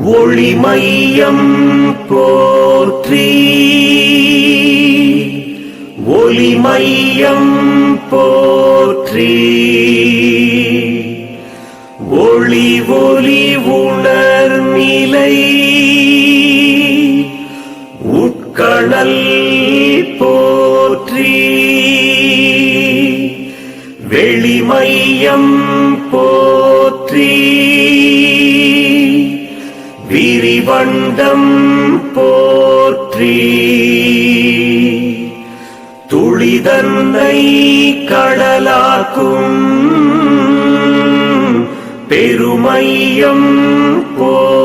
ஒளிமையம் போற்றி. ஒளிமையம் போற்றி. ஒளி ஒளி உணர்நிலை உட்கணல் போற்றி. வெளிமையம் விரிவண்டம் போற்றி. துளிதன்னை கடலாக்கும் பெருமையம் போ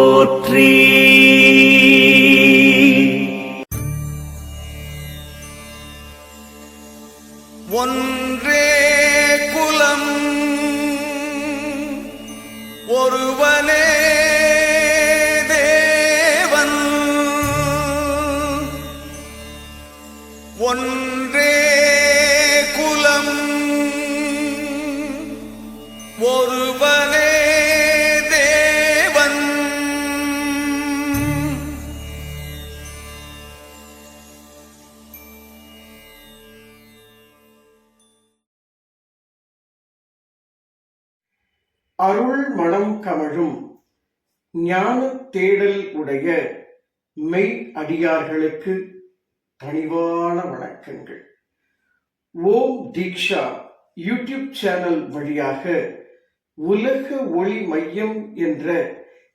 அருள் மனம் கமழும் ஞான தேடல் உடைய மெய் அடியார்களுக்கு பணிவான வணக்கங்கள். ஓம் தீக்ஷா யூடியூப் சேனல் வழியாக உலக ஒளி மையம் என்ற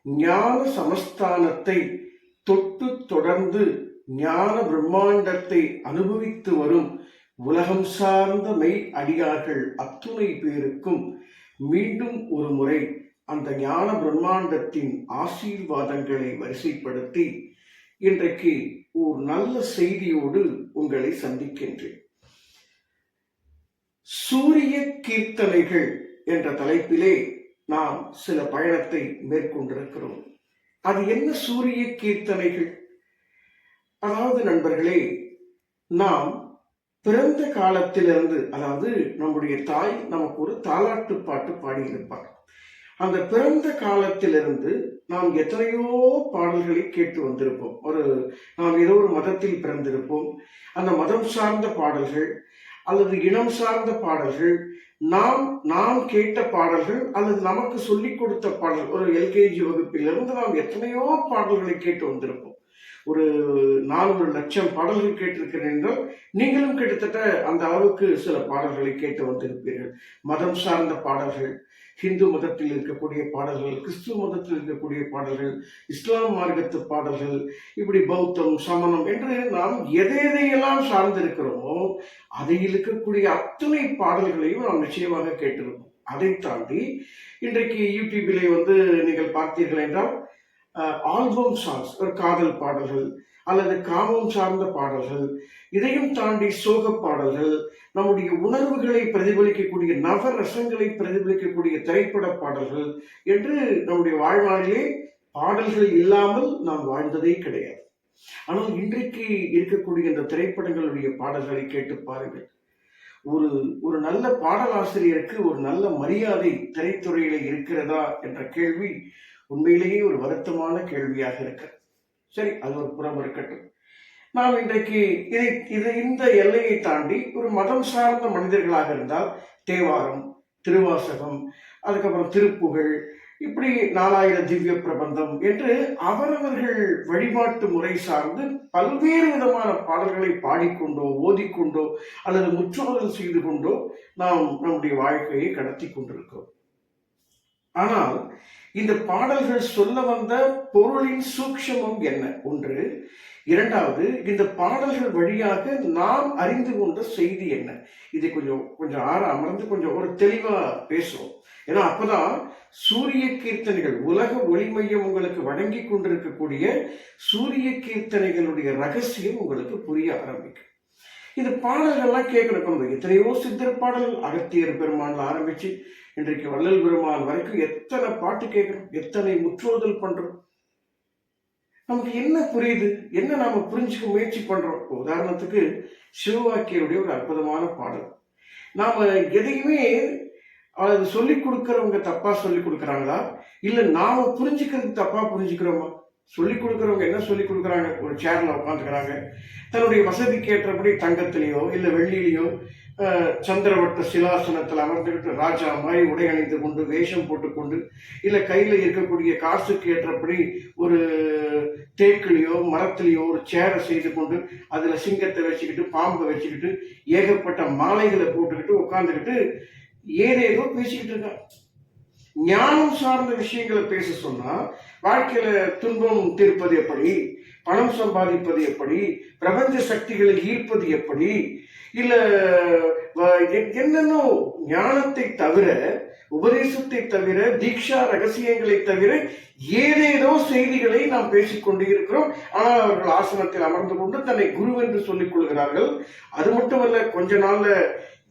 ஞான சமஸ்தானத்தை தொட்டு தொடர்ந்து ஞான பிரம்மாண்டத்தை அனுபவித்து வரும் உலகம் சார்ந்த மெய் அடியார்கள் அத்துணை பேருக்கும் மீண்டும் ஒரு முறை அந்த ஞான பிரம்மாண்டத்தின் ஆசீர்வாதங்களை வரிசைப்படுத்தி இன்றைக்கு ஒரு நல்ல செய்தியோடு உங்களை சந்திக்கின்றேன். சூரிய கீர்த்தனைகள் என்ற தலைப்பிலே நாம் சில பயணத்தை மேற்கொண்டிருக்கிறோம். அது என்ன சூரிய கீர்த்தனைகள்? அதாவது நண்பர்களே நாம் பிறந்த காலத்திலிருந்து அதாவது நம்முடைய தாய் நமக்கு ஒரு தாலாட்டு பாட்டு பாடியிருப்பார் அந்த பிறந்த காலத்திலிருந்து நாம் எத்தனையோ பாடல்களை கேட்டு வந்திருப்போம். ஒரு நாம் ஏதோ ஒரு மதத்தில் பிறந்திருப்போம். அந்த மதம் சார்ந்த பாடல்கள் அல்லது இனம் சார்ந்த பாடல்கள் நாம் நாம் கேட்ட பாடல்கள் அல்லது நமக்கு சொல்லிக் கொடுத்த பாடல் ஒரு எல்கேஜி வகுப்பிலிருந்து நாம் எத்தனையோ பாடல்களை கேட்டு வந்திருப்போம். ஒரு நானூறு லட்சம் பாடல்கள் கேட்டிருக்கிறேன் என்றால் நீங்களும் கிட்டத்தட்ட அந்த அளவுக்கு சில பாடல்களை கேட்டு வந்திருப்பீர்கள். மதம் சார்ந்த பாடல்கள் ஹிந்து மதத்தில் இருக்கக்கூடிய பாடல்கள் கிறிஸ்துவ மதத்தில் இருக்கக்கூடிய பாடல்கள் இஸ்லாம் மார்க்கத்து பாடல்கள் இப்படி பௌத்தம் சமணம் என்று நாம் எதை எதையெல்லாம் சார்ந்திருக்கிறோமோ அதில் இருக்கக்கூடிய அத்தனை பாடல்களையும் நாம் நிச்சயமாக கேட்டிருக்கோம் அதை தாண்டி இன்றைக்கு யூடியூபிலே வந்து நீங்கள் பார்த்தீர்கள் என்றால் ஆல்பம் சாங்ஸ் ஒரு காதல் பாடல்கள் அல்லது காமம் சார்ந்த பாடல்கள் இதையும் தாண்டி சோக பாடல்கள் நம்முடைய உணர்வுகளை பிரதிபலிக்கக்கூடிய நவரசங்களை பிரதிபலிக்கக்கூடிய திரைப்பட பாடல்கள் என்று நம்முடைய வாழ்நாளிலே பாடல்கள் இல்லாமல் நாம் வாழ்ந்ததே கிடையாது. ஆனால் இன்றைக்கு இருக்கக்கூடிய இந்த திரைப்படங்களுடைய பாடல்களை கேட்டு பாருங்கள். ஒரு ஒரு நல்ல பாடலாசிரியருக்கு ஒரு நல்ல மரியாதை திரைத்துறையில இருக்கிறதா என்ற கேள்வி உண்மையிலேயே ஒரு வருத்தமான கேள்வியாக இருக்கிறது சரி அது ஒரு புறம் இருக்கட்டும். நாம் இன்றைக்கு இதை இது இந்த எல்லையை தாண்டி ஒரு மதம் சார்ந்த மனிதர்களாக இருந்தால் தேவாரம் திருவாசகம் அதுக்கப்புறம் திருப்புகழ் இப்படி நாலாயிரம் திவ்ய பிரபந்தம் என்று அவரவர்கள் வழிபாட்டு முறை சார்ந்து பல்வேறு விதமான பாடல்களை பாடிக்கொண்டோ ஓதிக்கொண்டோ அல்லது முற்றோதல் செய்து கொண்டோ நாம் நம்முடைய வாழ்க்கையை கடத்தி கொண்டிருக்கிறோம். ஆனால் இந்த பாடல்கள் சொல்ல வந்த பொருளின் சூக்ஷமம் என்ன? ஒன்று. இரண்டாவது இந்த பாடல்கள் வழியாக நாம் அறிந்து கொண்ட செய்தி என்ன? இதை கொஞ்சம் கொஞ்சம் ஆற அமர்ந்து கொஞ்சம் ஒரு தெளிவா பேசுவோம். ஏன்னா அப்பதான் சூரிய கீர்த்தனைகள் உலக ஒளிமையம் உங்களுக்கு வழங்கி கொண்டிருக்கக்கூடிய சூரிய கீர்த்தனைகளுடைய ரகசியம் உங்களுக்கு புரிய ஆரம்பிக்கும். இந்த பாடல்கள்லாம் கேட்கணும் எத்தனையோ சித்தர் பாடல்கள் அகத்தியர் பெருமான்ல ஆரம்பிச்சு இன்றைக்கு வள்ளல் பெருமான் வரைக்கும் எத்தனை பாட்டு கேட்கிறோம் எத்தனை முற்றோதல் பண்றோம். நமக்கு என்ன புரியுது என்ன நாம புரிஞ்சுக்க முயற்சி பண்றோம்? உதாரணத்துக்கு சிவவாக்கியருடைய ஒரு அற்புதமான பாடல். நாம எதையுமே அது சொல்லி கொடுக்கறவங்க தப்பா சொல்லி கொடுக்கறாங்களா? இல்ல நாம புரிஞ்சுக்கிறது தப்பா புரிஞ்சுக்கிறோமா? சொல்லி கொடுக்கறவங்க என்ன சொல்லி கொடுக்கறாங்க? ஒரு சேர்ல உட்காந்துக்கிறாங்க தன்னுடைய வசதிக்கு ஏற்றபடி தங்கத்திலேயோ இல்ல வெள்ளியிலையோ சந்திரவட்ட சிலாசனத்தில் அமர்ந்துக்கிட்டு ராஜா மாதிரி உடை அணிந்து கொண்டு வேஷம் போட்டுக்கொண்டு இல்லை கையில் இருக்கக்கூடிய காசுக்கு ஏற்றபடி ஒரு தேக்கிலையோ மரத்திலேயோ ஒரு சேரை செய்து கொண்டு அதில் சிங்கத்தை வச்சுக்கிட்டு பாம்பை வச்சுக்கிட்டு ஏகப்பட்ட மாலைகளை போட்டுக்கிட்டு உட்காந்துக்கிட்டு ஏதேதோ பேசிக்கிட்டு இருக்கான் ஞானம் சார்ந்த விஷயங்களை பேச சொன்னால் வாழ்க்கையில் துன்பம் தீர்ப்பது எப்படி? பணம் சம்பாதிப்பது எப்படி? பிரபஞ்ச சக்திகளை ஈர்ப்பது எப்படி? இல்ல என்னென்னோ ஞானத்தை தவிர உபதேசத்தை தவிர தீக்ஷா ரகசியங்களை தவிர ஏதேதோ செய்திகளை நாம் பேசிக்கொண்டு இருக்கிறோம். ஆனால் அவர்கள் ஆசனத்தில் அமர்ந்து கொண்டு தன்னை குரு என்று சொல்லிக் கொள்கிறார்கள். அது மட்டுமல்ல கொஞ்ச நாள்ல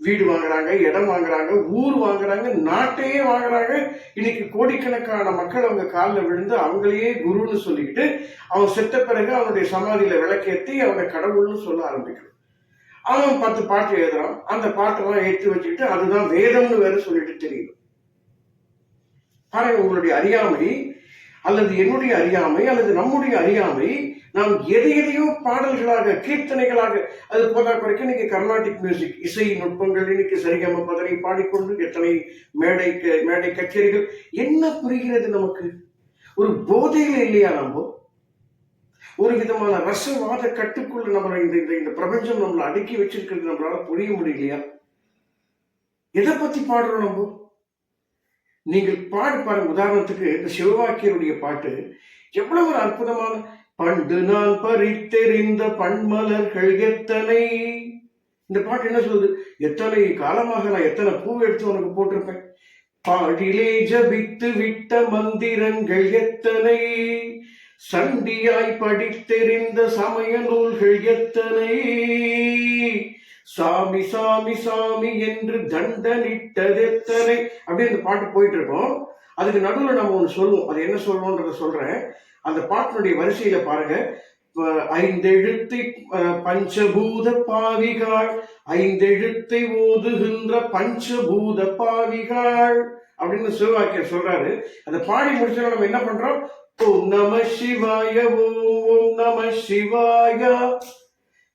வீடு வாங்குறாங்க இடம் வாங்குறாங்க ஊர் வாங்குறாங்க நாட்டையே வாங்குறாங்க. இன்னைக்கு கோடிக்கணக்கான மக்கள் அவங்க காலில் விழுந்து அவங்களையே குருன்னு சொல்லிக்கிட்டு அவன் செத்த பிறகு அவனுடைய சமாதியில விளக்கேற்றி அவனை கடவுள்னு சொல்ல ஆரம்பிக்கணும். அவன் பத்து பாட்டு எழுதுறான். அந்த பாட்டெல்லாம் ஏற்றி வச்சுக்கிட்டு அதுதான் வேதம்னு வேற சொல்லிட்டு தெரியும் பாருங்க உங்களுடைய அறியாமை அல்லது என்னுடைய அறியாமை அல்லது நம்முடைய அறியாமை நாம் எதை எதையோ பாடல்களாக கீர்த்தனைகளாக அது போதா குறைக்க இன்னைக்கு கர்நாடிக் மியூசிக் இசை நுட்பங்கள் இன்னைக்கு சரிகம பதனை பாடிக்கொண்டு எத்தனை மேடை மேடை கச்சேரிகள் என்ன புரிகிறது நமக்கு? ஒரு போதையில இல்லையா நம்ம? ஒரு விதமான ரசவாத கட்டுக்குள்ள நம்மளை இந்த இந்த இந்த பிரபஞ்சம் நம்மளை அடுக்கி வச்சிருக்கிறது நம்மளால புரிய முடியலையா? எதை பத்தி பாடுறோம் நம்ம? நீங்கள் பாடு பாருங்க உதாரணத்துக்கு இந்த சிவவாக்கியருடைய பாட்டு எவ்வளவு ஒரு அற்புதமான பண்டு நான் பறித்தெறிந்த பண்மலர்கள் எத்தனை? இந்த பாட்டு என்ன சொல்லுது? எத்தனை காலமாக நான் எத்தனை பூ எடுத்து உனக்கு போட்டிருப்பேன்? பாடிலே ஜபித்து விட்ட மந்திரங்கள் எத்தனை? சண்டியாய் படித்தெறிந்த சமய நூல்கள் எத்தனை? சாமி சாமி சாமி என்று தண்டனிட்டது எத்தனை அப்படி அந்த பாட்டு போயிட்டு இருக்கோம் அதுக்கு நடுவில் நம்ம ஒன்று சொல்லுவோம். அது என்ன சொல்லுவோன்றத சொல்றேன். அந்த பாட்டினுடைய வரிசையில பாருங்க. ஐந்தெழுத்தை பஞ்சபூத பாவிகாள். ஐந்தெழுத்தை ஓதுகின்ற பஞ்சபூத பாவிகாள். அப்படின்னு சிவவாக்கியர் சொல்றாரு. அதை பாடி முடிச்சோம் நம்ம என்ன பண்றோம்? ஓம் நம சிவாய ஓம் ஓம் நம சிவாயா.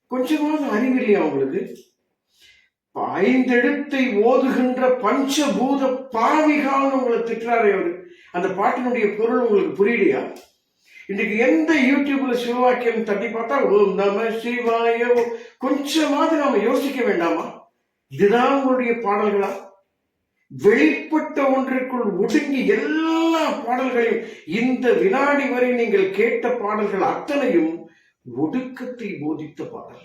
கொஞ்சமாவது அறிவு இல்லையா உங்களுக்கு? ஐந்தெழுத்தை ஓதுகின்ற பஞ்சபூத பாவிகான்னு உங்களை திட்டுறாரு அவரு. அந்த பாட்டினுடைய பொருள் உங்களுக்கு புரியலையா? இன்னைக்கு எந்த யூடியூப்ல சிவவாக்கியம் தட்டி பார்த்தா ஓம் நம சிவாய கொஞ்சமாவது நாம யோசிக்க வேண்டாமா? இதுதான் உங்களுடைய பாடல்களா? வெளிப்பட்ட ஒன்றிற்குள் ஒடுங்கி எல்லா பாடல்களையும் இந்த வினாடி வரை நீங்கள் கேட்ட பாடல்கள் அத்தனையும் ஒடுக்கத்தை போதித்த பாடல்.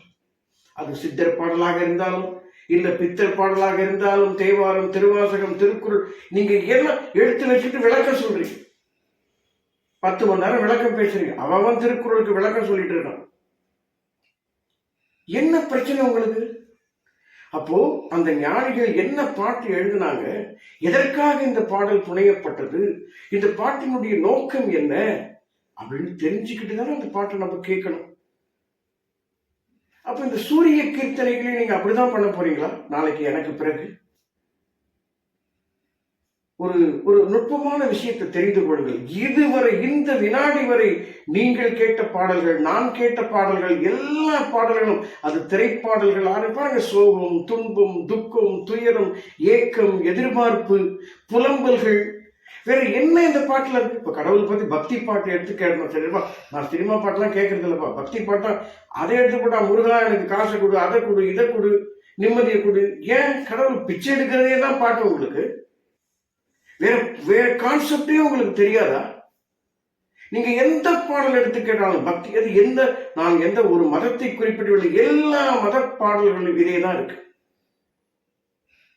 அது சித்தர் பாடலாக இருந்தாலும் இல்ல பித்தர் பாடலாக இருந்தாலும் தேவாரம் திருவாசகம் திருக்குறள் நீங்க எல்லாம் எடுத்து வச்சுட்டு விளக்கம் சொல்றீங்க? பத்து மணி நேரம் விளக்கம் பேசுறீங்க. அவன் திருக்குறளுக்கு விளக்கம் சொல்லிட்டு இருக்கான். என்ன பிரச்சனை உங்களுக்கு? அப்போ அந்த ஞானிகள் என்ன பாட்டு எழுதினாங்க? எதற்காக இந்த பாடல் புனையப்பட்டது? இந்த பாட்டினுடைய நோக்கம் என்ன? அப்படின்னு தெரிஞ்சுக்கிட்டு தானே அந்த பாட்டை நம்ம கேட்கணும். அப்ப இந்த சூரிய கீர்த்தனைகளை நீங்க அப்படிதான் பண்ண போறீங்களா? நாளைக்கு எனக்கு பிறகு. ஒரு ஒரு நுட்பமான விஷயத்தை தெரிந்து கொள்ளுங்கள். இதுவரை இந்த வினாடி வரை நீங்கள் கேட்ட பாடல்கள் நான் கேட்ட பாடல்கள் எல்லா பாடல்களும் அது திரைப்பாடல்கள் ஆரம்பிப்பாங்க சோகம் துன்பம் துக்கம் துயரம் ஏக்கம் எதிர்பார்ப்பு புலம்பல்கள் வேற என்ன இந்த பாட்டுல இருக்கு? இப்ப கடவுள் பத்தி பக்தி பாட்டு எடுத்து கேட்கணும் சரிப்பா நான் சினிமா பாட்டுலாம் கேட்கறது இல்லப்பா பக்தி பாட்டா அதை எடுத்து போட்டா முருகா எனக்கு காசை கொடு அதை கொடு இதை கொடு நிம்மதியை கொடு. ஏன் கடவுள் பிச்சை எடுக்கிறதே தான் பாட்டு உங்களுக்கு? வேற வேற கான்செப்டே உங்களுக்கு தெரியாதா? நீங்க எந்த பாடல் எடுத்து கேட்டாலும் பக்தி அது எந்த நான் எந்த ஒரு மதத்தை குறிப்பிடவில்லை எல்லா மத பாடல்களும் இதே தான் இருக்கு.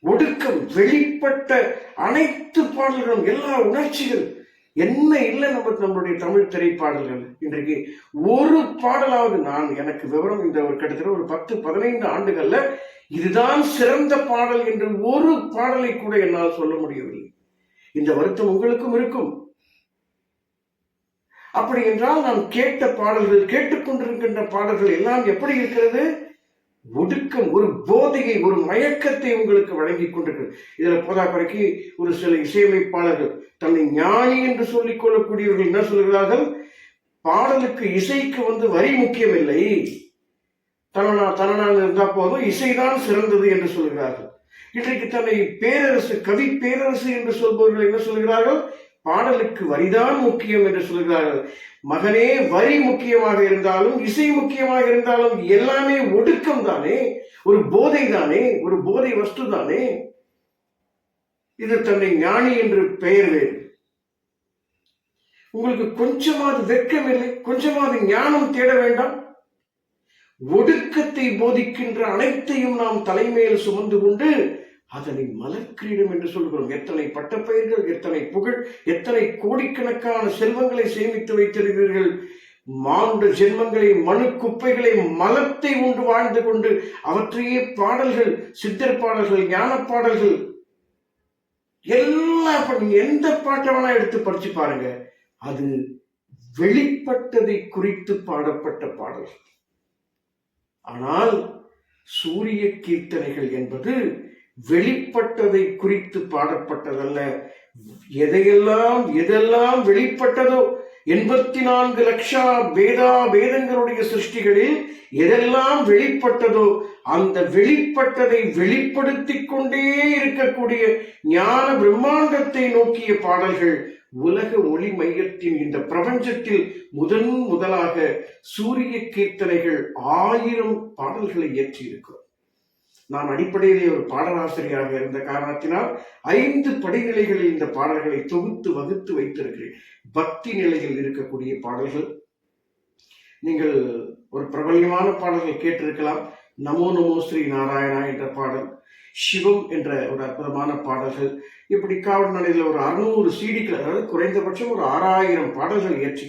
ஒடுக்கம் வெளிப்பட்ட அனைத்து பாடல்களும் எல்லா உணர்ச்சிகள் என்ன இல்லை நம்ம நம்மளுடைய தமிழ் திரைப்பாடல்கள்? இன்றைக்கு ஒரு பாடலாவது நான் எனக்கு விவரம் இந்த ஒரு கிட்டத்தட்ட ஒரு பத்து பதினைந்து ஆண்டுகள்ல இதுதான் சிறந்த பாடல் என்று ஒரு பாடலை கூட என்னால் சொல்ல முடியவில்லை. இந்த வருத்தம் உங்களுக்கும் இருக்கும். அப்படி என்றால் நான் கேட்ட பாடல்கள் கேட்டுக்கொண்டிருக்கின்ற பாடல்கள் எல்லாம் எப்படி இருக்கிறது? ஒடுக்கம் ஒரு போதையை ஒரு மயக்கத்தை உங்களுக்கு வழங்கி கொண்டிருக்கு இதுல போதாக்குறைக்கு ஒரு சில இசையமைப்பாளர்கள் தன்னை ஞானி என்று சொல்லிக் கொள்ளக்கூடியவர்கள் என்ன சொல்கிறார்கள்? பாடலுக்கு இசைக்கு வந்து வரி முக்கியமில்லை. தனனா தனனான் இருந்தா போதும் இசைதான் சிறந்தது என்று சொல்கிறார்கள். இன்றைக்கு தன்னை பேரரசு கவி பேரரசு என்று சொல்பவர்கள் என்ன சொல்கிறார்கள்? பாடலுக்கு வரிதான் முக்கியம் என்று சொல்கிறார்கள். மகனே வரி முக்கியமாக இருந்தாலும் இசை முக்கியமாக இருந்தாலும் எல்லாமே ஒடுக்கம் தானே? ஒரு போதை தானே? ஒரு போதை வஸ்து தானே? இது தன்னை ஞானி என்று பெயர் வேறு. உங்களுக்கு கொஞ்சமாவது வெட்கம் இல்லை? கொஞ்சமாவது ஞானம் தேட வேண்டாம்? ஒடுக்கத்தை போதிக்கின்ற அனைத்தையும் நாம் தலைமையில் சுமந்து கொண்டு அதனை மலர்க்கிரீடம் என்று சொல்கிறோம். எத்தனை பட்டப்பயிர்கள் எத்தனை புகழ் எத்தனை கோடிக்கணக்கான செல்வங்களை சேமித்து வைத்திருக்கிறீர்கள். மாண்ட ஜென்மங்களை மனு குப்பைகளை மலத்தை உண்டு வாழ்ந்து கொண்டு அவற்றையே பாடல்கள் சித்தர் பாடல்கள் ஞான பாடல்கள் எல்லா எந்த பாட்டை வேணா எடுத்து படிச்சு பாருங்க. அது வெளிப்பட்டதை குறித்து பாடப்பட்ட பாடல்கள். ஆனால் சூரிய கீர்த்தனைகள் என்பது வெளிப்பட்டதை குறித்து பாடப்பட்டதல்ல. எதையெல்லாம் எதெல்லாம் வெளிப்பட்டதோ? எண்பத்தி நான்கு லட்சா வேதா வேதங்களுடைய சிருஷ்டிகளில் எதெல்லாம் வெளிப்பட்டதோ அந்த வெளிப்பட்டதை வெளிப்படுத்திக் கொண்டே இருக்கக்கூடிய ஞான பிரம்மாண்டத்தை நோக்கிய பாடல்கள் உலக ஒளி மையத்தின் இந்த பிரபஞ்சத்தில் முதன் முதலாக சூரிய கீர்த்தனைகள் ஆயிரம் பாடல்களை இயற்றியிருக்கிறோம். நான் அடிப்படையிலே ஒரு பாடலாசிரியராக இருந்த காரணத்தினால் ஐந்து படிநிலைகளில் இந்த பாடல்களை தொகுத்து வகுத்து வைத்திருக்கிறேன். பக்தி நிலையில் இருக்கக்கூடிய பாடல்கள். நீங்கள் ஒரு பிரபல்யமான பாடல்கள் கேட்டிருக்கலாம். நமோ நமோ ஸ்ரீ நாராயணா என்ற பாடல் சிவம் என்ற ஒரு அற்புதமான பாடல்கள். இப்படி காவல் நிலையில் ஒரு அறுநூறு சீடிகள் அதாவது குறைந்தபட்சம் ஒரு ஆறாயிரம் பாடல்கள் இயற்றி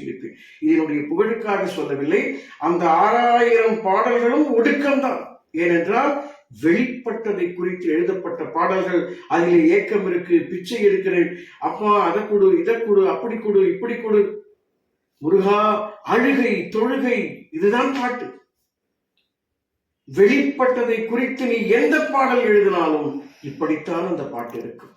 இதனுடைய புகழுக்காக சொல்லவில்லை. அந்த ஆறாயிரம் பாடல்களும் ஒடுக்கம்தான். ஏனென்றால் வெளிப்பட்டதை குறித்து எழுதப்பட்ட பாடல்கள் அதிலே ஏக்கம் இருக்கு பிச்சை எடுக்கிறேன். அப்பா அதை கொடு இதை கொடு அப்படி கொடு இப்படி கொடு. முருகா அழுகை தொழுகை இதுதான் பாட்டு. வெளிப்பட்டதை குறித்து நீ எந்த பாடல் எழுதினாலும் இப்படித்தான் அந்த பாட்டு இருக்கும்.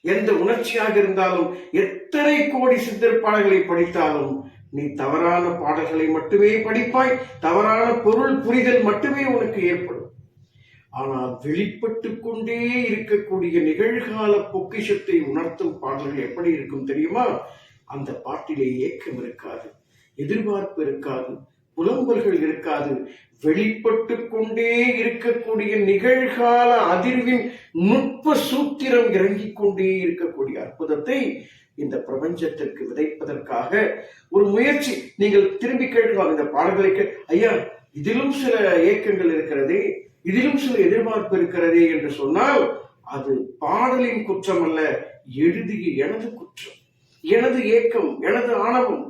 எந்த உணர்ச்சியாக இருந்தாலும் எத்தனை கோடி சித்தர் பாடல்களை படித்தாலும் நீ தவறான பாடல்களை மட்டுமே படிப்பாய் தவறான பொருள் புரிதல் மட்டுமே உனக்கு ஏற்படும். ஆனால் வெளிப்பட்டு கொண்டே இருக்கக்கூடிய நிகழ்கால பொக்கிஷத்தை உணர்த்தும் பாடல்கள் எப்படி இருக்கும் தெரியுமா? அந்த பாட்டிலே ஏக்கம் இருக்காது எதிர்பார்ப்பு இருக்காது புலம்பல்கள் இருக்காது. வெளிப்பட்டு கொண்டே இருக்கக்கூடிய நிகழ்கால அதிர்வின் நுட்ப சூத்திரம் இறங்கிக் கொண்டே இருக்கக்கூடிய அற்புதத்தை இந்த பிரபஞ்சத்திற்கு விதைப்பதற்காக ஒரு முயற்சி. நீங்கள் திரும்பி கேட்கலாம் இந்த பாடல்களை ஐயா இதிலும் சில ஏக்கங்கள் இருக்கிறதே. இதிலும் சில எதிர்பார்ப்பு இருக்கிறதே என்று சொன்னால் அது பாடலின் குற்றம் அல்ல எழுதிய எனது குற்றம் எனது ஏக்கம் எனது ஆணவம்.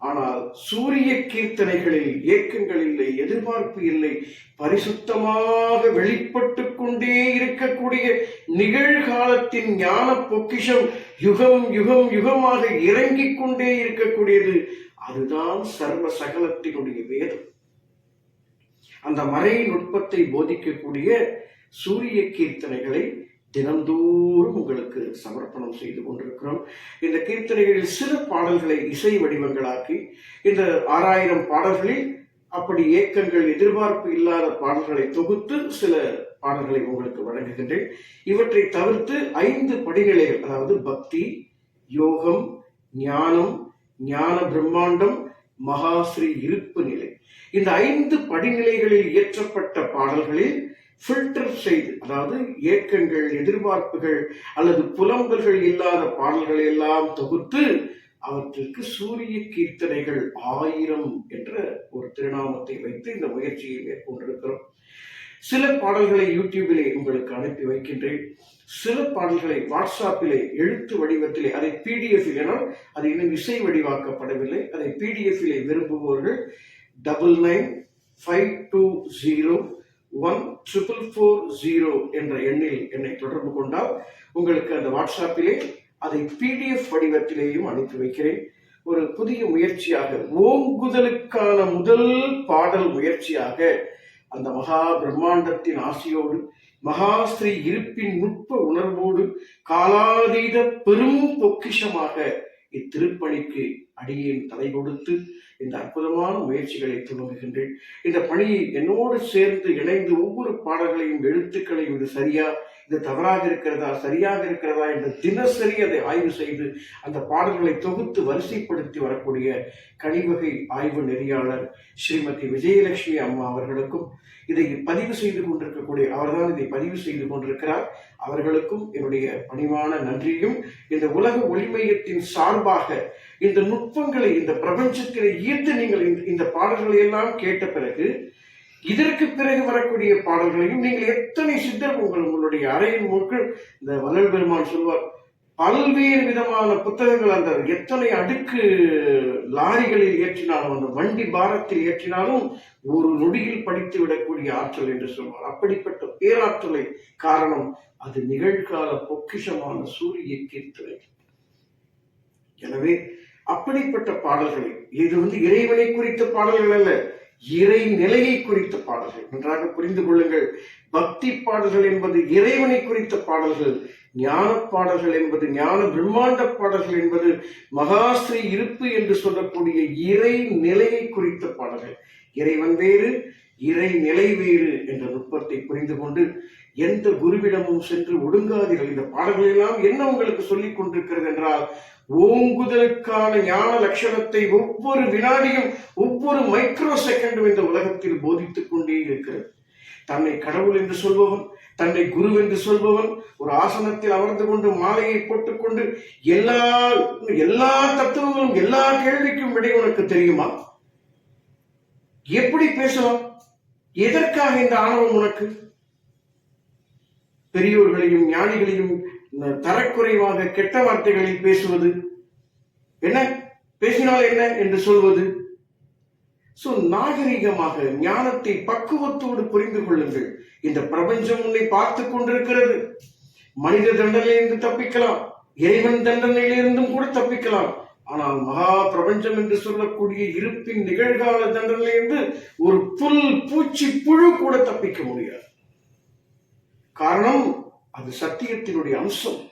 ஆனால் சூரிய கீர்த்தனைகளில் ஏக்கங்கள் இல்லை எதிர்பார்ப்பு இல்லை. பரிசுத்தமாக வெளிப்பட்டு கொண்டே இருக்கக்கூடிய நிகழ்காலத்தின் ஞான பொக்கிஷம் யுகம் யுகம் யுகமாக இறங்கிக் கொண்டே இருக்கக்கூடியது அதுதான் சர்வ சகலத்தினுடைய வேதம். அந்த மறை நுட்பத்தை போதிக்கக்கூடிய சூரிய கீர்த்தனைகளை தினந்தோறும் உங்களுக்கு சமர்ப்பணம் செய்து கொண்டிருக்கிறோம். இந்த கீர்த்தனைகளில் சில பாடல்களை இசை வடிவங்களாக்கி இந்த ஆறாயிரம் பாடல்களில் அப்படி ஏக்கங்கள் எதிர்பார்ப்பு இல்லாத பாடல்களை தொகுத்து சில பாடல்களை உங்களுக்கு வழங்குகின்றேன். இவற்றை தவிர்த்து ஐந்து படிநிலைகள் அதாவது பக்தி யோகம் ஞானம் ஞான பிரம்மாண்டம் மகாஸ்ரீ இருப்பு நிலை. இந்த ஐந்து படிநிலைகளில் இயற்றப்பட்ட பாடல்களில் ஃபில்டர் செய்து அதாவது ஏக்கங்கள் எதிர்பார்ப்புகள் அல்லது புலம்பல்கள் இல்லாத பாடல்களை எல்லாம் தொகுத்து அவற்றிற்கு சூரிய கீர்த்தனைகள் ஆயிரம் என்ற ஒரு திருநாமத்தை வைத்து இந்த முயற்சியை மேற்கொண்டிருக்கிறோம். சில பாடல்களை யூடியூபிலே உங்களுக்கு அனுப்பி வைக்கின்றேன். சில பாடல்களை வாட்ஸ்அப்பிலே எழுத்து வடிவத்திலே அதை பிடிஎஃப் என அது இன்னும் இசை வடிவாக்கப்படவில்லை. அதை பிடிஎஃபிலே விரும்புபவர்கள் double nine five two zero one triple four zero என்ற எண்ணில் என்னை தொடர்பு கொண்டால் உங்களுக்கு அந்த வாட்ஸ்அப்பிலே அதை பிடிஎஃப் வடிவத்திலேயும் அனுப்பி வைக்கிறேன். ஒரு புதிய முயற்சியாக ஓங்குதலுக்கான முதல் பாடல் முயற்சியாக அந்த மகா பிரம்மாண்டத்தின் ஆசையோடு மகாஸ்ரீ இருப்பின் நுட்ப உணர்வோடு காலாதீத பெரும் பொக்கிஷமாக இத்திருப்பணிக்கு அடியேன் தலை கொடுத்து இந்த அற்புதமான முயற்சிகளை துவங்குகின்றேன். இந்த பணியை என்னோடு சேர்ந்து இணைந்து ஒவ்வொரு பாடல்களையும் எழுத்துக்களையும் இது சரியா? இது தவறாக இருக்கிறதா சரியாக இருக்கிறதா என்று தினசரி அதை ஆய்வு செய்து அந்த பாடல்களை தொகுத்து வரிசைப்படுத்தி வரக்கூடிய கனிவகை ஆய்வு நெறியாளர் ஸ்ரீமதி விஜயலட்சுமி அம்மா அவர்களுக்கும் இதை பதிவு செய்து கொண்டிருக்கக்கூடிய அவர்தான் இதை பதிவு செய்து கொண்டிருக்கிறார். அவர்களுக்கும் என்னுடைய பணிவான நன்றியும் இந்த உலக ஒளிமையத்தின் சார்பாக இந்த நுட்பங்களை இந்த பிரபஞ்சத்திலே ஈர்த்து நீங்கள் இந்த- இந்த பாடல்களை எல்லாம் கேட்ட பிறகு இதற்கு பிறகு வரக்கூடிய பாடல்களையும் நீங்கள் எத்தனை சித்தர் உங்கள் உங்களுடைய அறையின் முழுக்கள் இந்த வல்லல் பெருமான் சொல்வார். பல்வேறு விதமான புத்தகங்கள் அந்த எத்தனை அடுக்கு லாரிகளில் ஏற்றினாலும் அந்த வண்டி பாரத்தில் ஏற்றினாலும் ஒரு நொடியில் படித்து விடக்கூடிய ஆற்றல் என்று சொல்வார். அப்படிப்பட்ட பேராற்றலை காரணம் அது நிகழ்கால பொக்கிஷமான சூரிய கீர்த்தனை. எனவே அப்படிப்பட்ட பாடல்களை இது வந்து இறைவனை குறித்த பாடல்கள் அல்ல இறை நிலையை குறித்த பாடல்கள். நன்றாக புரிந்து கொள்ளுங்கள். பக்தி பாடல்கள் என்பது இறைவனை குறித்த பாடல்கள். ஞான பாடல்கள் என்பது ஞான பிரம்மாண்ட பாடல்கள் என்பது மகாஸ்ரீ இருப்பு என்று சொல்லக்கூடிய இறை நிலையை குறித்த பாடல்கள். இறைவன் வேறு இறை நிலை வேறு என்ற நுட்பத்தை புரிந்து கொண்டு எந்த குருவிடமும் சென்று ஒடுங்காதீர்கள். இந்த பாடல்கள் எல்லாம் என்ன உங்களுக்கு சொல்லிக் கொண்டிருக்கிறது என்றால் ஓங்குதலுக்கான ஞான லட்சணத்தை ஒவ்வொரு வினாடியும் ஒவ்வொரு மைக்ரோ செகண்டும் இந்த உலகத்தில் போதித்துக் கொண்டே இருக்கிறது. தன்னை கடவுள் என்று சொல்பவன் தன்னை குரு என்று சொல்பவன் ஒரு ஆசனத்தில் அமர்ந்து கொண்டு மாலையை போட்டுக்கொண்டு எல்லா எல்லா தத்துவங்களும் எல்லா கேள்விக்கும் விடை உனக்கு தெரியுமா? எப்படி பேசலாம்? எதற்காக இந்த ஆணவம் உனக்கு? பெரியோர்களையும் ஞானிகளையும் தரக்குறைவாக கெட்ட வார்த்தைகளில் பேசுவது. என்ன? பேசினால் என்ன என்று சொல்வது. சோ நாகரிகமாக ஞானத்தை பக்குவத்தோடு புரிந்து கொள்ளுங்கள். இந்த பிரபஞ்சம் உன்னை பார்த்து கொண்டிருக்கிறது. மனித தண்டனையிலிருந்து தப்பிக்கலாம். இறைவன் தண்டனையிலிருந்தும் கூட தப்பிக்கலாம். ஆனால் மகா பிரபஞ்சம் என்று சொல்லக்கூடிய இருப்பின் நிகழ்கால தண்டனையிலிருந்து ஒரு புல் பூச்சி புழு கூட தப்பிக்க முடியாது. காரணம் அது சத்தியத்தினுடைய அம்சம்.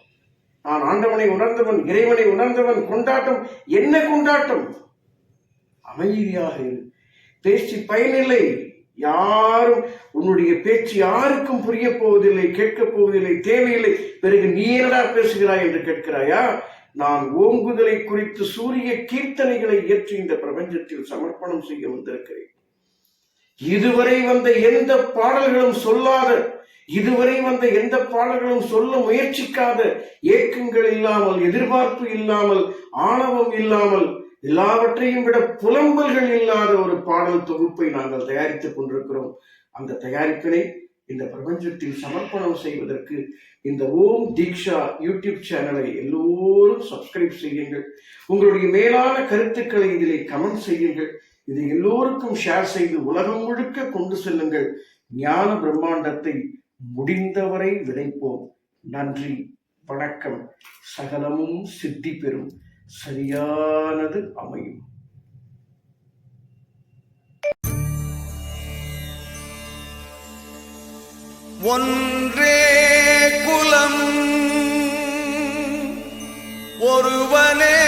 நான் ஆண்டவனை உணர்ந்தவன் இறைவனை உணர்ந்தவன் கொண்டாட்டம் என்ன கொண்டாட்டம். அமைதியாக இரு. பேச்சு பயனில்லை. யாரும் உன்னுடைய பேச்சு யாருக்கும் புரிய போவதில்லை கேட்கப் போவதில்லை தேவையில்லை. பிறகு நீ என்னடா பேசுகிறாய் என்று கேட்கிறாயா? நான் ஓங்குதலை குறித்து சூரிய கீர்த்தனைகளை ஏற்றி இந்த பிரபஞ்சத்தில் சமர்ப்பணம் செய்ய வந்திருக்கிறேன். இதுவரை வந்த எந்த பாடல்களும் சொல்லாத இதுவரை வந்த எந்த பாடல்களும் சொல்ல முயற்சிக்காத ஏக்கங்கள் இல்லாமல் எதிர்பார்ப்பு இல்லாமல் ஆணவம் இல்லாமல் எல்லாவற்றையும் விட புலம்பல்கள் இல்லாத ஒரு பாடல் தொகுப்பை நாங்கள் தயாரித்துக் கொண்டிருக்கிறோம். அந்த தயாரிப்பினை இந்த பிரபஞ்சத்தில் சமர்ப்பணம் செய்வதற்கு இந்த ஓம் தீக்ஷா யூடியூப் சேனலை எல்லோரும் சப்ஸ்கிரைப் செய்யுங்கள். உங்களுடைய மேலான கருத்துக்களை இதிலே கமெண்ட் செய்யுங்கள். இதை எல்லோருக்கும் ஷேர் செய்து உலகம் முழுக்க கொண்டு செல்லுங்கள். ஞான பிரம்மாண்டத்தை முடிந்தவரை விதைப்போம். நன்றி வணக்கம். சகலமும் சித்தி பெறும். சரியானது அமையும். ஒன்றே குலம் ஒருவனே